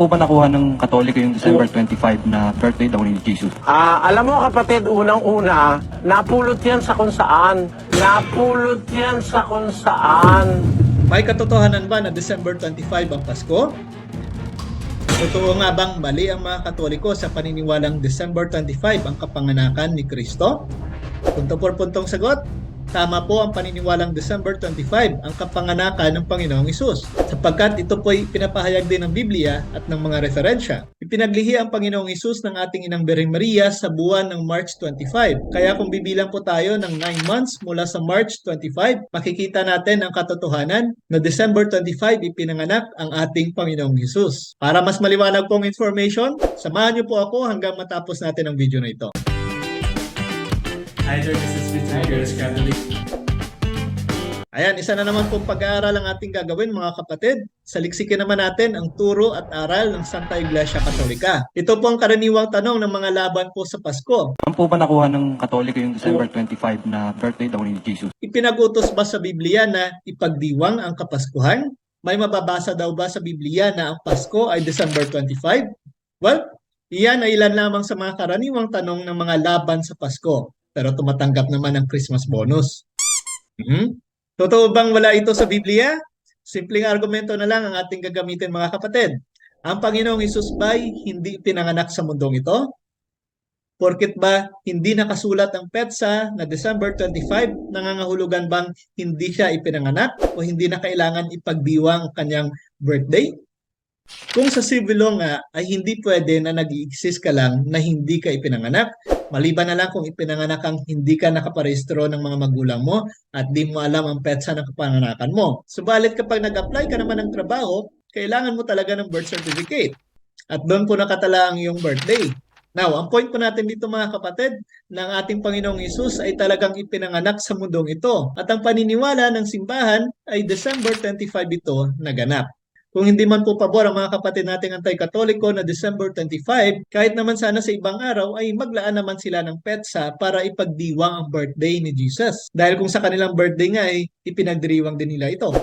po ba nakuha ng Katoliko yung December 25 na birthday daw ni Jesus? Ah, alam mo kapatid, unang-una, napulot yan sa kung saan. Napulot yan sa kung saan. May katotohanan ba na December 25 ang Pasko? Totoo nga bang mali ang mga Katoliko sa paniniwalang December 25 ang kapanganakan ni Kristo? Punto por puntong sagot, tama po ang paniniwalang December 25 ang kapanganakan ng Panginoong Isus sapagkat ito po'y pinapahayag din ng Biblia at ng mga referensya. Ipinaglihi ang Panginoong Isus ng ating inang Bering Maria sa buwan ng March 25. Kaya kung bibilang po tayo ng 9 months mula sa March 25, makikita natin ang katotohanan na December 25 ipinanganak ang ating Panginoong Isus. Para mas maliwanag pong information, samahan niyo po ako hanggang matapos natin ang video na ito. Hi there, this is Vincent Gutierrez Catholic. Ayan, isa na naman pong pag-aaral ang ating gagawin mga kapatid. Saliksikin naman natin ang turo at aral ng Santa Iglesia Katolika. Ito po ang karaniwang tanong ng mga laban po sa Pasko. Saan po ba nakuha ng Katoliko yung December 25 na birthday daw ni Jesus? Ipinagutos ba sa Biblia na ipagdiwang ang Kapaskuhan? May mababasa daw ba sa Biblia na ang Pasko ay December 25? Well, iyan ay ilan lamang sa mga karaniwang tanong ng mga laban sa Pasko. Pero tumatanggap naman ng Christmas bonus. Hmm? Totoo bang wala ito sa Biblia? Simpleng argumento na lang ang ating gagamitin mga kapatid. Ang Panginoong Isus ba'y hindi pinanganak sa mundong ito? Porkit ba hindi nakasulat ang petsa na December 25, nangangahulugan bang hindi siya ipinanganak o hindi na kailangan ipagdiwang ang kanyang birthday? Kung sa sibilo nga ay hindi pwede na nag-exist ka lang na hindi ka ipinanganak, maliban na lang kung ipinanganak kang hindi ka nakaparehistro ng mga magulang mo at di mo alam ang petsa ng kapanganakan mo. Subalit kapag nag-apply ka naman ng trabaho, kailangan mo talaga ng birth certificate. At doon po nakatala ang iyong birthday. Now, ang point po natin dito mga kapatid, ng ating Panginoong Isus ay talagang ipinanganak sa mundong ito. At ang paniniwala ng simbahan ay December 25 ito naganap. Kung hindi man po pabor ang mga kapatid nating anti-katoliko na December 25, kahit naman sana sa ibang araw ay maglaan naman sila ng petsa para ipagdiwang ang birthday ni Jesus. Dahil kung sa kanilang birthday nga ay ipinagdiriwang din nila ito.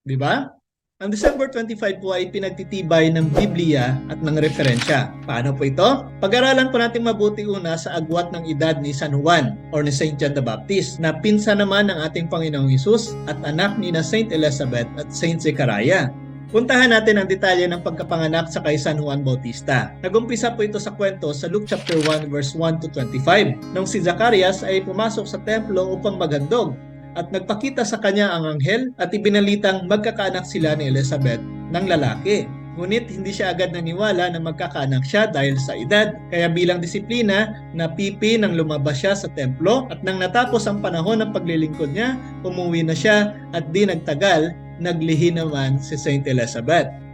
Di ba? Ang December 25 po ay pinagtitibay ng Biblia at ng referensya. Paano po ito? Pag-aralan po natin mabuti una sa agwat ng edad ni San Juan or ni Saint John the Baptist na pinsa naman ng ating Panginoong Isus at anak ni na Saint Elizabeth at Saint Zechariah. Puntahan natin ang detalye ng pagkapanganak sa kay San Juan Bautista. Nagumpisa po ito sa kwento sa Luke chapter 1 verse 1 to 25. Nung si Zacarias ay pumasok sa templo upang magandog at nagpakita sa kanya ang anghel at ibinalitang magkakaanak sila ni Elizabeth ng lalaki. Ngunit hindi siya agad naniwala na magkakaanak siya dahil sa edad. Kaya bilang disiplina, napipi nang lumabas siya sa templo at nang natapos ang panahon ng paglilingkod niya, umuwi na siya at di nagtagal, naglihi naman si Saint Elizabeth.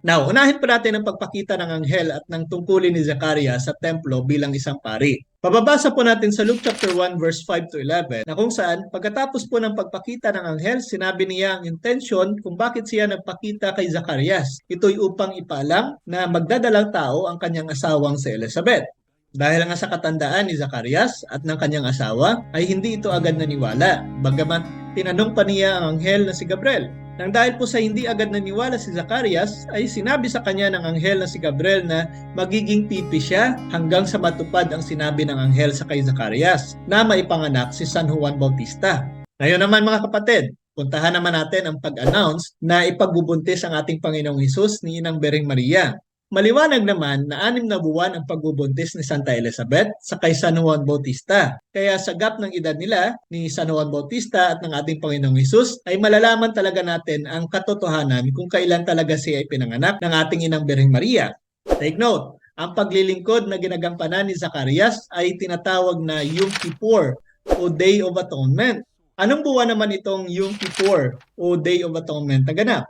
Now, unahin pa natin ang pagpakita ng anghel at ng tungkulin ni Zacarias sa templo bilang isang pari. Pababasa po natin sa Luke chapter 1 verse 5 to 11 na kung saan pagkatapos po ng pagpakita ng anghel, sinabi niya ang intention kung bakit siya nagpakita kay Zacarias. Ito'y upang ipaalam na magdadalang tao ang kanyang asawang si Elizabeth. Dahil nga sa katandaan ni Zacarias at ng kanyang asawa ay hindi ito agad naniwala. Bagamat tinanong pa niya ang anghel na si Gabriel. Nang dahil po sa hindi agad naniwala si Zacarias, ay sinabi sa kanya ng anghel na si Gabriel na magiging pipi siya hanggang sa matupad ang sinabi ng anghel sa kay Zacarias na maipanganak si San Juan Bautista. Ngayon naman mga kapatid, puntahan naman natin ang pag-announce na ipagbubuntis ang ating Panginoong Hesus ni Inang Bering Maria. Maliwanag naman na anim na buwan ang pagbubuntis ni Santa Elizabeth sa kay San Juan Bautista. Kaya sa gap ng edad nila ni San Juan Bautista at ng ating Panginoong Hesus ay malalaman talaga natin ang katotohanan kung kailan talaga siya ay pinanganak ng ating inang Birheng Maria. Take note, ang paglilingkod na ginagampanan ni Zacarias ay tinatawag na Yom Kippur o Day of Atonement. Anong buwan naman itong Yom Kippur o Day of Atonement na ganap?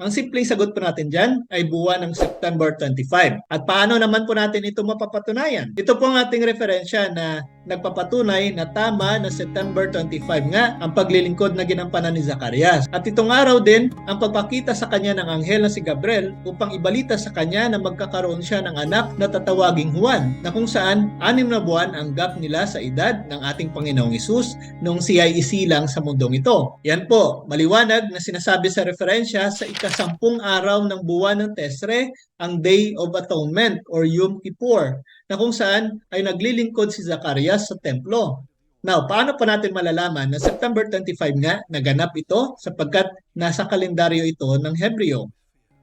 Ang simpleng sagot po natin dyan ay buwan ng September 25. At paano naman po natin ito mapapatunayan? Ito po ang ating referensya na nagpapatunay na tama na September 25 nga ang paglilingkod na ginampanan ni Zacarias. At itong araw din ang pagpakita sa kanya ng anghel na si Gabriel upang ibalita sa kanya na magkakaroon siya ng anak na tatawaging Juan na kung saan anim na buwan ang gap nila sa edad ng ating Panginoong Isus nung siya ay isilang sa mundong ito. Yan po, maliwanag na sinasabi sa referensya sa ika ikasampung araw ng buwan ng Tesre, ang Day of Atonement or Yom Kippur, na kung saan ay naglilingkod si Zacarias sa templo. Now, paano pa natin malalaman na September 25 nga naganap ito sapagkat nasa kalendaryo ito ng Hebreo?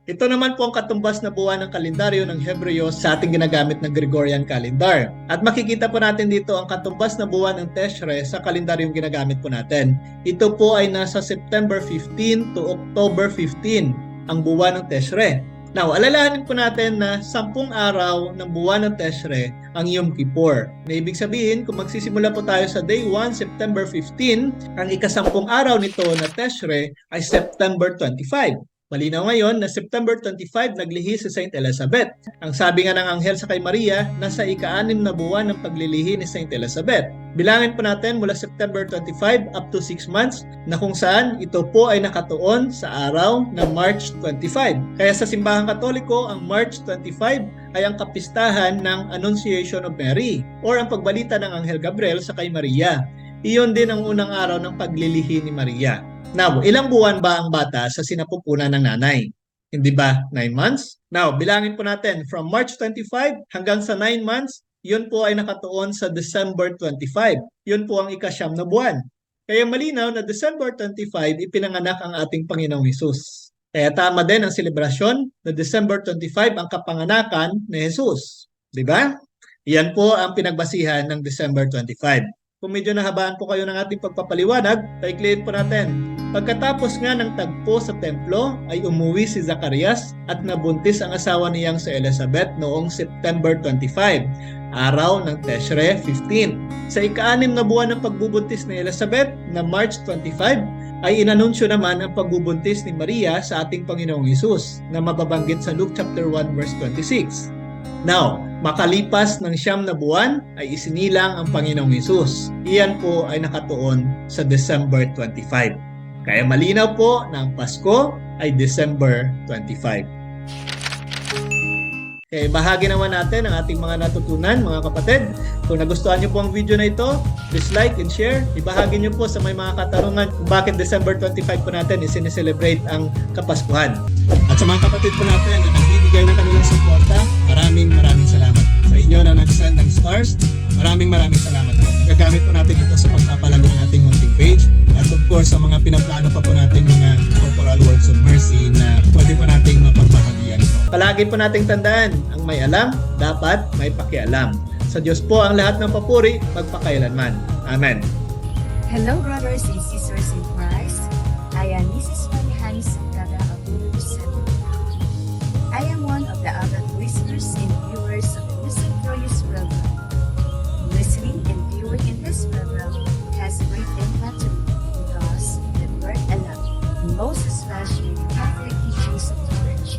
Ito naman po ang katumbas na buwan ng kalendaryo ng Hebreo sa ating ginagamit na Gregorian calendar. At makikita po natin dito ang katumbas na buwan ng Teshre sa kalendaryong ginagamit po natin. Ito po ay nasa September 15 to October 15 ang buwan ng Teshre. Now, alalahanin po natin na sampung araw ng buwan ng Teshre ang Yom Kippur. Na ibig sabihin, kung magsisimula po tayo sa day 1, September 15, ang ikasampung araw nito na Teshre ay September 25. Malinaw ngayon na September 25 naglihi si Saint Elizabeth. Ang sabi nga ng anghel sa kay Maria, nasa ika-anim na buwan ng paglilihi ni Saint Elizabeth. Bilangin po natin mula September 25 up to 6 months na kung saan ito po ay nakatuon sa araw ng March 25. Kaya sa simbahang katoliko, ang March 25 ay ang kapistahan ng Annunciation of Mary or ang pagbalita ng Anghel Gabriel sa kay Maria. Iyon din ang unang araw ng paglilihi ni Maria. Now, ilang buwan ba ang bata sa sinapupunan ng nanay? Hindi ba 9 months? Now, bilangin po natin from March 25 hanggang sa 9 months, yun po ay nakatuon sa December 25. Yun po ang ikasyam na buwan. Kaya malinaw na December 25 ipinanganak ang ating Panginoong Hesus. Kaya tama din ang selebrasyon na December 25 ang kapanganakan ni Jesus. Di ba? Yan po ang pinagbasihan ng December 25. Kung medyo nahabaan po kayo ng ating pagpapaliwanag, paikliin po natin. Pagkatapos nga ng tagpo sa templo, ay umuwi si Zacarias at nabuntis ang asawa niyang si Elizabeth noong September 25, araw ng Teshre 15. Sa ika-anim na buwan ng pagbubuntis ni Elizabeth na March 25, ay inanunsyo naman ang pagbubuntis ni Maria sa ating Panginoong Hesus na mababanggit sa Luke chapter 1 verse 26. Now, makalipas ng siyam na buwan ay isinilang ang Panginoong Hesus. Iyan po ay nakatuon sa December 25. Kaya malinaw po na ang Pasko ay December 25. Okay, bahagi naman natin ang ating mga natutunan, mga kapatid. Kung nagustuhan niyo po ang video na ito, please like and share. Ibahagi niyo po sa may mga katanungan kung bakit December 25 po natin isineselebrate ang Kapaskuhan. At sa mga kapatid po natin na nagbibigay ng kanilang suporta, maraming maraming salamat. Sa inyo na nag-send ng stars, maraming maraming salamat po. Gagamit po natin ito sa pagpapalago ng ating munting page. Course, sa mga pinaplano pa po natin mga corporal works of mercy na pwede po nating mapagbahagian po. Palagi po nating tandaan, ang may alam, dapat may pakialam. Sa Diyos po ang lahat ng papuri, magpakailanman. Amen. Hello, brothers and sisters in Christ. I am Mrs. Marihani Santana of Universal. I am one of the avid listeners and viewers of the for This program. Listening and viewing in this program has great impact especially the Catholic teachings of the Church.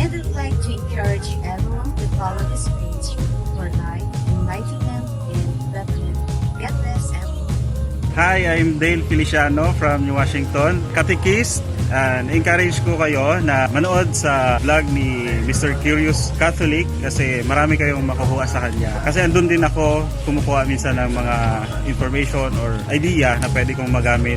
And I'd like to encourage everyone to follow this page for life, enlightenment, and development. God bless everyone. Hi, I'm Dale Feliciano from New Washington, catechist. And encourage ko kayo na manood sa vlog ni Mr. Curious Catholic kasi marami kayong makukuha sa kanya. Kasi andun din ako kumukuha minsan ng mga information or idea na pwede kong magamit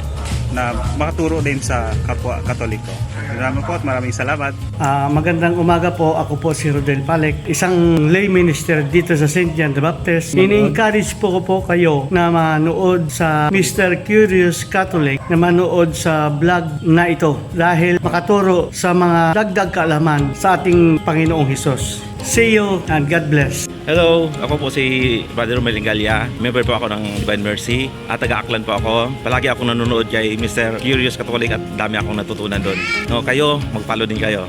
na makaturo din sa kapwa katoliko. Maraming po at maraming salamat. Ah, magandang umaga po. Ako po si Rodel Palek, isang lay minister dito sa St. John the Baptist. Ini-encourage po ko po kayo na manood sa Mr. Curious Catholic na manood sa vlog na ito dahil makaturo sa mga dagdag kaalaman sa ating Panginoong Hesus. See you and God bless. Hello, ako po si Brother Melingalia. Member po ako ng Divine Mercy at taga-Aklan po ako. Palagi akong nanonood kay Mr. Curious Catholic at dami akong natutunan doon. No, kayo, mag-follow din kayo.